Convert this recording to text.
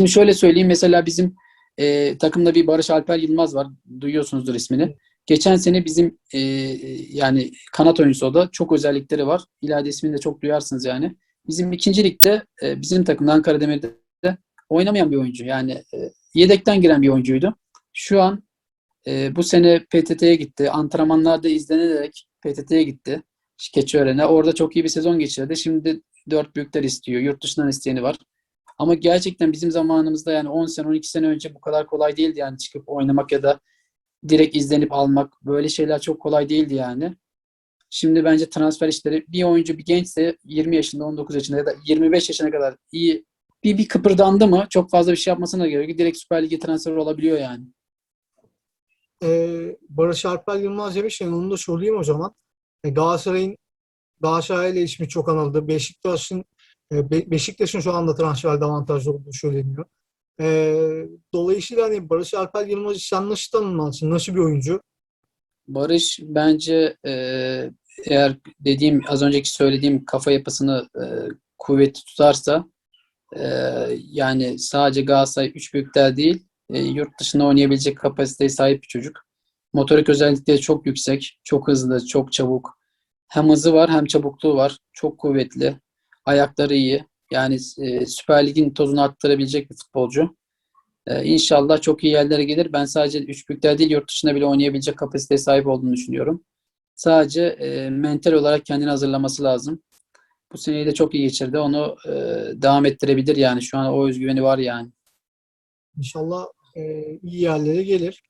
Şimdi şöyle söyleyeyim mesela bizim e, takımda bir Barış Alper Yılmaz var. Duyuyorsunuzdur ismini. Geçen sene bizim e, yani kanat oyuncusu o da. Çok özellikleri var. İleride ismini de çok duyarsınız yani. Bizim ikinci ligde e, bizim takımda Ankara Demir'de oynamayan bir oyuncu. Yani e, yedekten giren bir oyuncuydu. Şu an e, bu sene PTT'ye gitti. Antrenmanlarda izlenerek PTT'ye gitti. Keçiören'e. Orada çok iyi bir sezon geçirdi. Şimdi dört büyükler istiyor. Yurt dışından isteyeni var. Ama gerçekten bizim zamanımızda yani 10 sene 12 sene önce bu kadar kolay değildi yani çıkıp oynamak ya da direkt izlenip almak böyle şeyler çok kolay değildi yani. Şimdi bence transfer işleri bir oyuncu bir gençse 20 yaşında 19 yaşında ya da 25 yaşına kadar iyi bir, bir kıpırdandı mı çok fazla bir şey yapmasına gerek yok. Direkt Süper Lig'e transfer olabiliyor yani. Ee, Barış Alper Yılmaz demişken onu da sorayım o zaman. E, Galatasaray'ın Galatasaray'la ismi çok anıldı. Beşiktaş'ın Be- Beşiktaş'ın şu anda transferde avantajlı olduğu söyleniyor. Ee, dolayısıyla hani Barış Alper Yılmaz'ı sen nasıl tanımlarsın? Nasıl bir oyuncu? Barış bence e, eğer dediğim az önceki söylediğim kafa yapısını e, kuvvetli tutarsa e, yani sadece Galatasaray üç büyükler değil e, yurt dışında oynayabilecek kapasiteye sahip bir çocuk. Motorik özellikleri çok yüksek, çok hızlı, çok çabuk. Hem hızı var hem çabukluğu var. Çok kuvvetli. Ayakları iyi. Yani e, Süper Lig'in tozunu attırabilecek bir futbolcu. Ee, İnşallah çok iyi yerlere gelir. Ben sadece üç büyükler değil yurt dışında bile oynayabilecek kapasiteye sahip olduğunu düşünüyorum. Sadece e, mental olarak kendini hazırlaması lazım. Bu seneyi de çok iyi geçirdi. Onu e, devam ettirebilir yani. Şu an o özgüveni var yani. İnşallah e, iyi yerlere gelir.